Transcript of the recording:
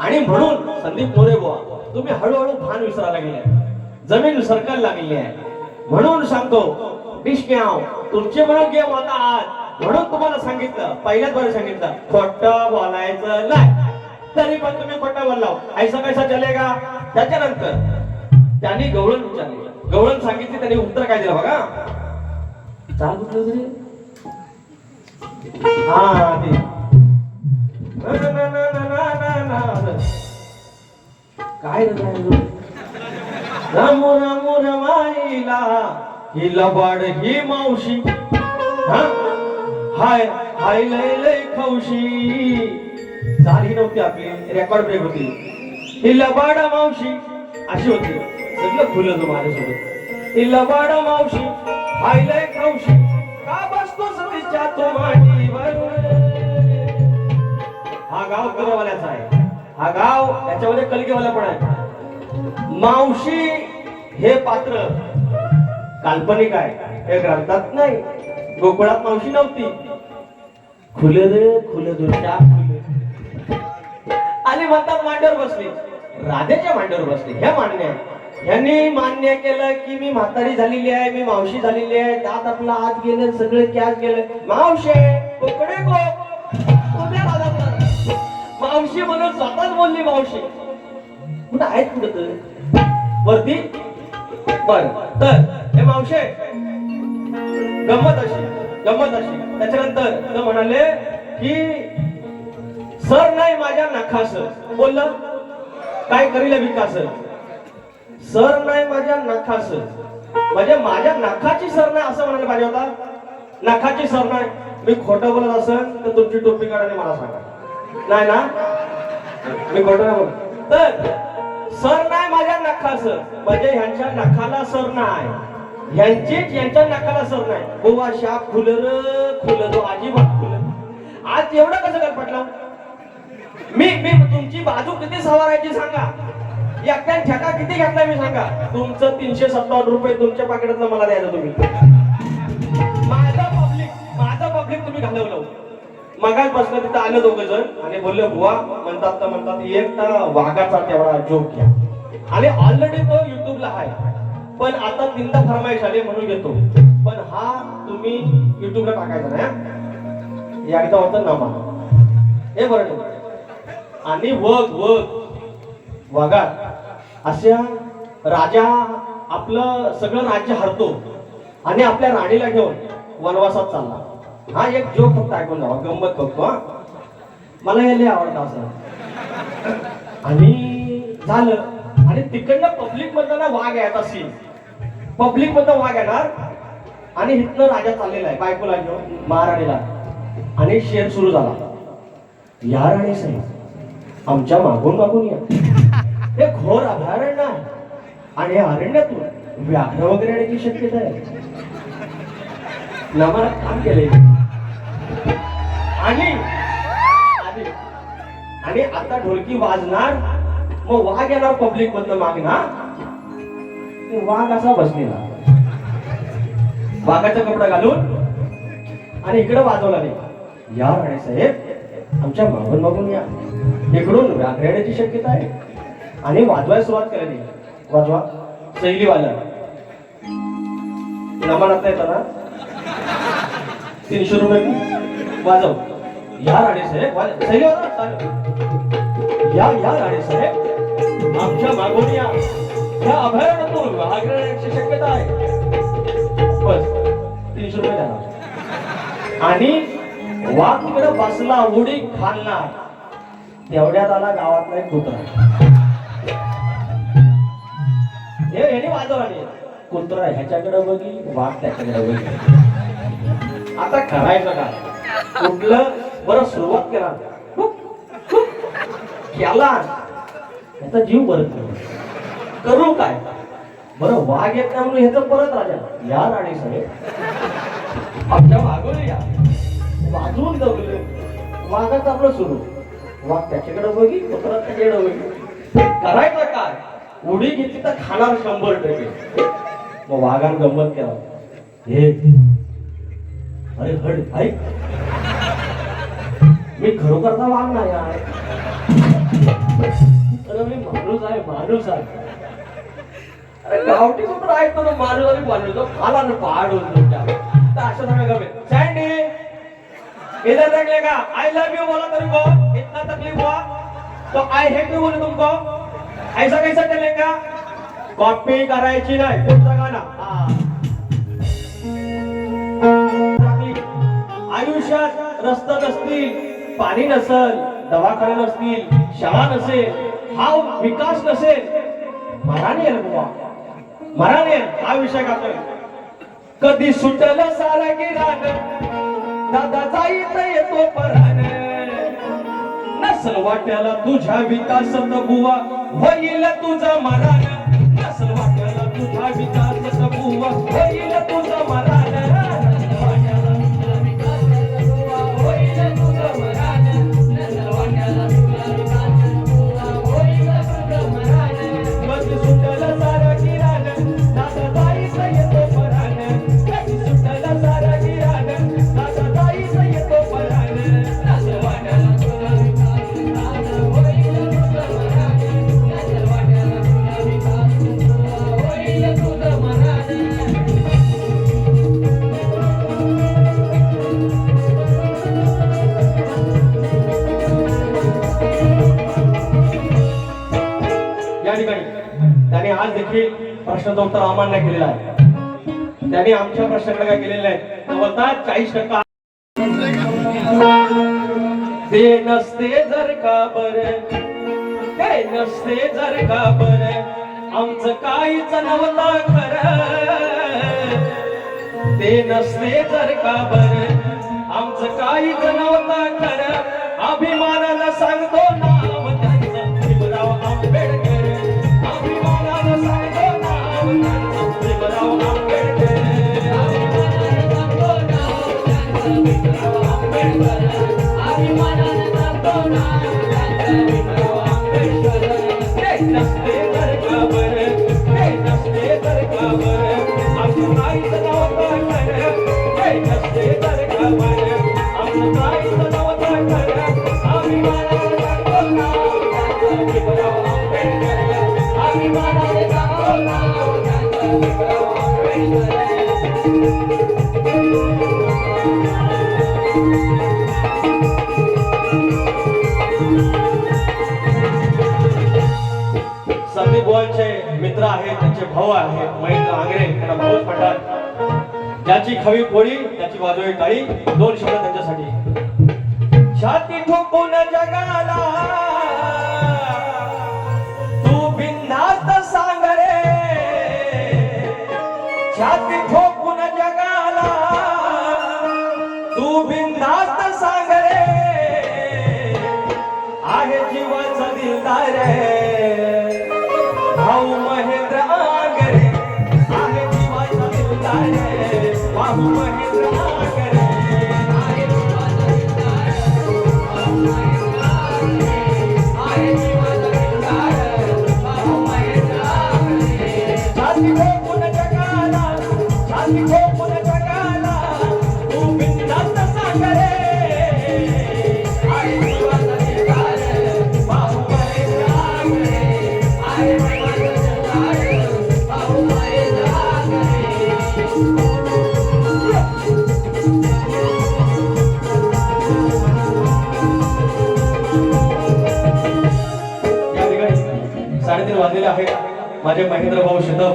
आणि म्हणून संदीप मोरे बुवा तुम्ही हळूहळू भान विसरायला लागले जमीन सरकायला लागलेली आहे. म्हणून सांगतो बिश्क्याव तुमचे म्हणून गेम होता आज म्हणून तुम्हाला सांगितलं पहिल्याच बार सांगितलं खोट बोलायचं नाही. तरी पण तुम्ही खोटं बोलला ऐसा कैसा चलेगा त्याच्यानंतर त्यांनी गवळण विचारली. गवळण सांगितली त्यांनी उत्तर काय दिलं बघा. चाल कुठलं तरी हा ते. काय रामो रामो रमाईला. ही लबाड ही मावशी. हाय हाय लय लय खौशी. झाली नव्हती आपली रेकॉर्ड ब्रेक होती. ही लबाड मावशी. अशी होती. सगळं खुलं तो माझ्यासोबत. ही लबाड मावशी हाय लय खौशी. का बसतो सतीच्या तो मांडीवर? हा गाव पुरवाल्याचा आहे. हा गाव त्याच्यामध्ये कलगीवाला पण आहे. मावशी हे पात्र काल्पनिक आहे. हे ग्रंथात नाही. गोकुळात मावशी नव्हती. खुले रे खुले दुर्शा आणि म्हणतात मांडीवर बसली. राधेच्या मांडवर बसली. हे मान्य आहे. यांनी मान्य केलं की मी म्हातारी झालेली आहे मी मावशी झालेली आहे. दात आपला आत गेलं सगळं कॅच गेलं. मावशे कोकडे गो. उद्या मावशी म्हणून स्वतःच बोलली मावशी. कुठं आहेत कुठं तर वरती? बर तर हे मावशे गंमत अशी गंमत अशी. त्याच्यानंतर ते म्हणाले की सर नाही माझ्या नखास. बोललं. काय करील विकास? सर नाही माझ्या नखास. म्हणजे माझ्या नखाची सर नाही असं म्हणायला पाहिजे होता? नखाची सर नाही. मी खोटं बोलत असेल तर तुमची टोपी काढाने मला सांगा. नाही ना? मी खोटं नाही बोलत. तर सर नाही माझ्या नखास म्हणजे ह्यांच्या नखाला सर नाही. ह्यांचीच यांच्या नखाला सर नाही. गोवा शाप खुलर खुलर अजिबात खुलर आज एवढं कसं काय पटलं मी मी तुमची बाजू किती सवारायची सांगा? एकट्यान ठेका किती घेतला मी सांगा? तुमचं तीनशे सत्तावन्न रुपये तुमच्या पाकिटातलं मला द्यायचं तुम्ही. माझं पब्लिक माझं पब्लिक तुम्ही घालवलं. मगाच बसलं तिथं आलं दोघं जण. आणि बोलले बुवा म्हणतात तर म्हणतात एक तर वाघाचा तेवढा जोक घ्या. आणि ऑलरेडी तो युट्यूबला आहे. पण आता तीनदा फरमाईश आली म्हणून घेतो. पण हा तुम्ही युट्यूबला टाकायचा नाही या एकदा होतं नामा हे बरं आणि वग वग. वाघात अशा राजा आपलं सगळं राज्य हरतो. आणि आपल्या राणीला घेऊन वनवासात चालला. हा एक जोक फक्त ऐकून जावा. गंमत बघतो मला हे लय आवडतं असं. आणि झालं. आणि तिकडनं पब्लिक मधनं ना वाघ यायचा सीन पब्लिक मधनं वाघ येणार. आणि इथनं राजा चाललेला आहे बायकोला घेऊन महाराणीला. आणि शेर सुरू झाला. या राणी साहेब आमच्या मागून मागून या. हे घोर अभयारण्य आहे. आणि अरण्यातून व्याघ्र वगैरे येण्याची शक्यता आहे. लवरात काम केले आणि आणि- आता ढोलकी वाजणार मग वाघ येणार पब्लिक मधनं मागणार ते वाघ असा बसलेला. वाघाचा कपडा घालून आणि इकडे वाजवला नाही. या राणे साहेब आमच्या मागून मागून या. इकडून व्याघ्र शक्यता आहे. आणि वाजवायला सुरुवात केली वाजवा. शैलीवाला नमान आता येताना. तीनशे रुपये वाजव. या राणे साहेब या या राणे साहेब. आमच्या मागून या. या अभयारण्यातून. व्याघ्र शक्यता आहे. बस. तीनशे रुपये द्या. आणि वाघ तिकडे बसला उडी खालणार. तेवढ्यात आला गावातला एक कुत्रा. हे ह्याने वाजवला कुत्रा ह्याच्याकडे बघी वाघ त्याच्याकडे बघी. आता करायचं काय? कुठलं? बरं सुरुवात करा. केला. त्याचा जीव परत करू. काय? बरं वाघ येत नाही म्हणून ह्याचं परत राजा. या राणी साहेब. आमच्या मागून या. वाजवून दवले वाघाचं आपलं सुरू. वाघ त्याच्याकडे बघी कुत्रा त्याच्याकडे बघी. करायचं काय? उडी घेतली तर खाणार शंभर टक्के. मग वाघान गंमत केला. हे. अरे हट ऐक. मी खरोखरचा वाघ नाही आहे. माणूस आहे अरे गावठी कुठं ऐकतो ना माणूस आणि माणूस तो खाला ना पहाड होतो त्या तर अशा सांगा गमे सँडी इधर देख लेगा आई लव यू बोला तेरे को इतना तकलीफ हुआ तो आई हेट यू बोले तुमको. ऐसा कैसा चलेगा? कॉपी करायची नाही. पुढचा गाणं हा. आयुष्यात रस्ता नसतील पाणी नसल दवाखाने नसतील शाळा नसेल हा विकास नसेल. मराने मराने हा विषय गातोय. कधी सुटल सारा गिरान दादा जाईत येतो परान नसल वाट्याला तुझ्या विकासात बुवा होईल तुझा मरान नसल वाट्याला तुझ्या विकासात बुवा होईल तुझा मरान या ठिकाणी. त्याने आज देखील प्रश्नाचं उत्तर अमान्य केलेलं आहे. त्याने आमच्या प्रश्नाकडे काय केलेलं आहे? जवळपास चाळीस टक्का. ते नसते जर का बर ते नसते जर का बर आमचं काहीच नव्हता खरं. ते नसते जर का बर आमचं काहीच नव्हता खरं. अभिमानाला सांगतो ना संदीप गोवांचे मित्र आहेत त्यांचे भाऊ आहेत महेंद्र आंगरे त्यांना भाऊच म्हणतात. ज्याची खवी पोळी त्याची वाजवी काळी दोन शब्द त्यांच्यासाठी. छाती ठोकून जगाला आहे जीवाचा दिलदार रे भाऊ महेंद्र आगरे आहे जीवाचा दिलदार रे भाऊ महेंद्र आगरे आहे जीवाचा माझे महेंद्र भाऊ शेतव